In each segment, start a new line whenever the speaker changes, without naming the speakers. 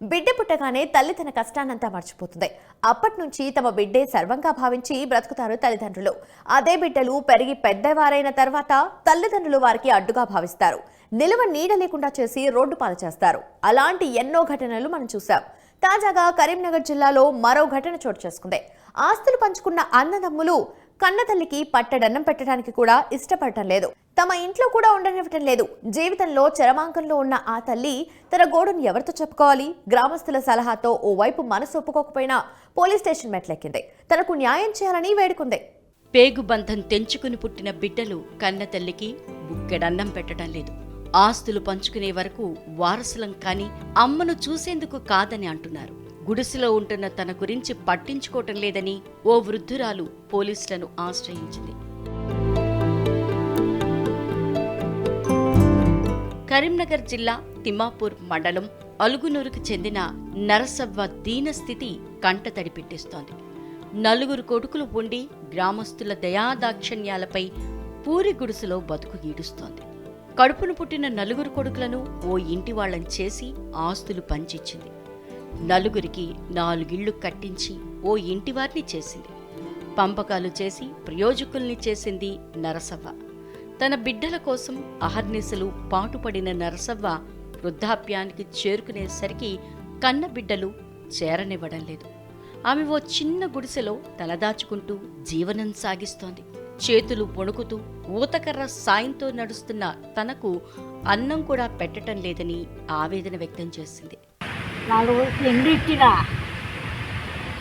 బిడ్డ పుట్టగానే తల్లి తన కష్టాన్నంతా మర్చిపోతుంది. అప్పటి నుంచి తమ బిడ్డే సర్వంగా భావించి బ్రతుకుతారు తల్లిదండ్రులు. అదే బిడ్డలు పెరిగి పెద్దవారైన తర్వాత తల్లిదండ్రులు వారికి అడ్డుగా భావిస్తారు. నిలువ నీడ లేకుండా చేసి రోడ్డు పాలు చేస్తారు. అలాంటి ఎన్నో ఘటనలు మనం చూసాం తాజాగా కరీంనగర్ జిల్లాలో మరో ఘటన చోటు చేసుకుంది. ఆస్తులు పంచుకున్న అన్నదమ్ములు కన్నతల్లికి పట్టడన్నం పెట్టడానికి కూడా ఇష్టపడటం లేదు. తమ ఇంట్లో కూడా ఉండనివ్వటం లేదు. జీవితంలో చరమాంకంలో ఉన్న ఆ తల్లి తన గోడును ఎవరితో చెప్పుకోవాలి? గ్రామస్తుల సలహాతో ఓవైపు మనసు ఒప్పుకోకపోయినా పోలీస్ స్టేషన్ మెట్లెక్కింది. తనకు న్యాయం చేయాలని వేడుకుంది.
పేగుబంధం తెంచుకుని పుట్టిన బిడ్డలు కన్న తల్లికి బుక్కెడన్నం పెట్టడం లేదు. ఆస్తులు పంచుకునే వరకు వారసులం కాని అమ్మను చూసేందుకు కాదని అంటున్నారు. గుడిసెలో ఉంటున్న తన గురించి పట్టించుకోవటం లేదని ఓ వృద్ధురాలు పోలీసులను ఆశ్రయించింది. కరీంనగర్ జిల్లా తిమ్మాపూర్ మండలం అలుగునూరుకు చెందిన నరసవ్వ దీనస్థితి కంటతడి పెట్టిస్తోంది. నలుగురు కొడుకులు ఉండి గ్రామస్తుల దయాదాక్షణ్యాలపై పూరి గుడిసెలో బతుకు గీడుస్తోంది కడుపును పుట్టిన నలుగురు కొడుకులను ఓ ఇంటి వాళ్ళని చేసి ఆస్తులు పంచిచ్చింది. నలుగురికి నాలుగిళ్ళు కట్టించి ఓ ఇంటివారిని చేసింది. పంపకాలు చేసి ప్రయోజకుల్ని చేసింది నరసవ్వ. తన బిడ్డల కోసం అహర్నిశలు పాటుపడిన నరసవ్వ వృద్ధాప్యానికి చేరుకునేసరికి కన్న బిడ్డలు చేరనివ్వడం లేదు. ఆమె ఓ చిన్న గుడిసెలో తలదాచుకుంటూ జీవనం సాగిస్తోంది. చేతులు వణుకుతూ ఊతకర్ర సాయంతో నడుస్తున్న తనకు అన్నం కూడా పెట్టటం లేదని ఆవేదన వ్యక్తం చేసింది.
నలుగురికి ఇండు ఇచ్చిన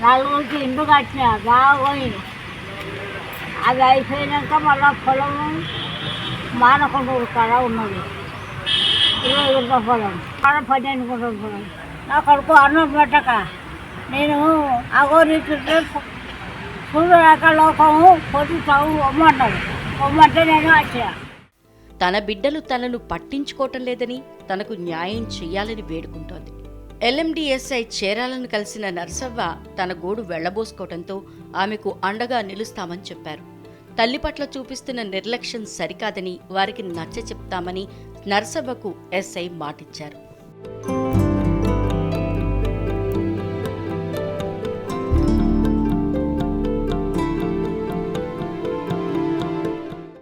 నలుగురికి ఇండు కట్టిన? బాగా పోయింది అది అయిపోయినాక మళ్ళా పొలం మానకొండూరు కాడ ఉన్నది. ఇరవై గుంటల పొలం. కాడ పన్నెండు గుంటల పొలం. నా కొడుకు అన్నం పెట్టక. నేను అగోరిస్తుంటే సూర్యరేఖ లోకము పొద్దుతావు చదువు పొమ్మంటాడు నేను వచ్చా.
తన బిడ్డలు తనను పట్టించుకోవటం లేదని తనకు న్యాయం చేయాలని వేడుకుంటోంది. ఎల్ఎండిఎస్ఐ చేరాలను కలిసిన నర్సవ్వ తన గోడు వెళ్ళబోసుకోవడంతో ఆమెకు అండగా నిలుస్తామని చెప్పారు. తల్లి పట్ల చూపిస్తున్న నిర్లక్ష్యం సరికాదని వారికి నచ్చ చెప్తామని నర్సభకు ఎస్ఐ మాటిచ్చారు.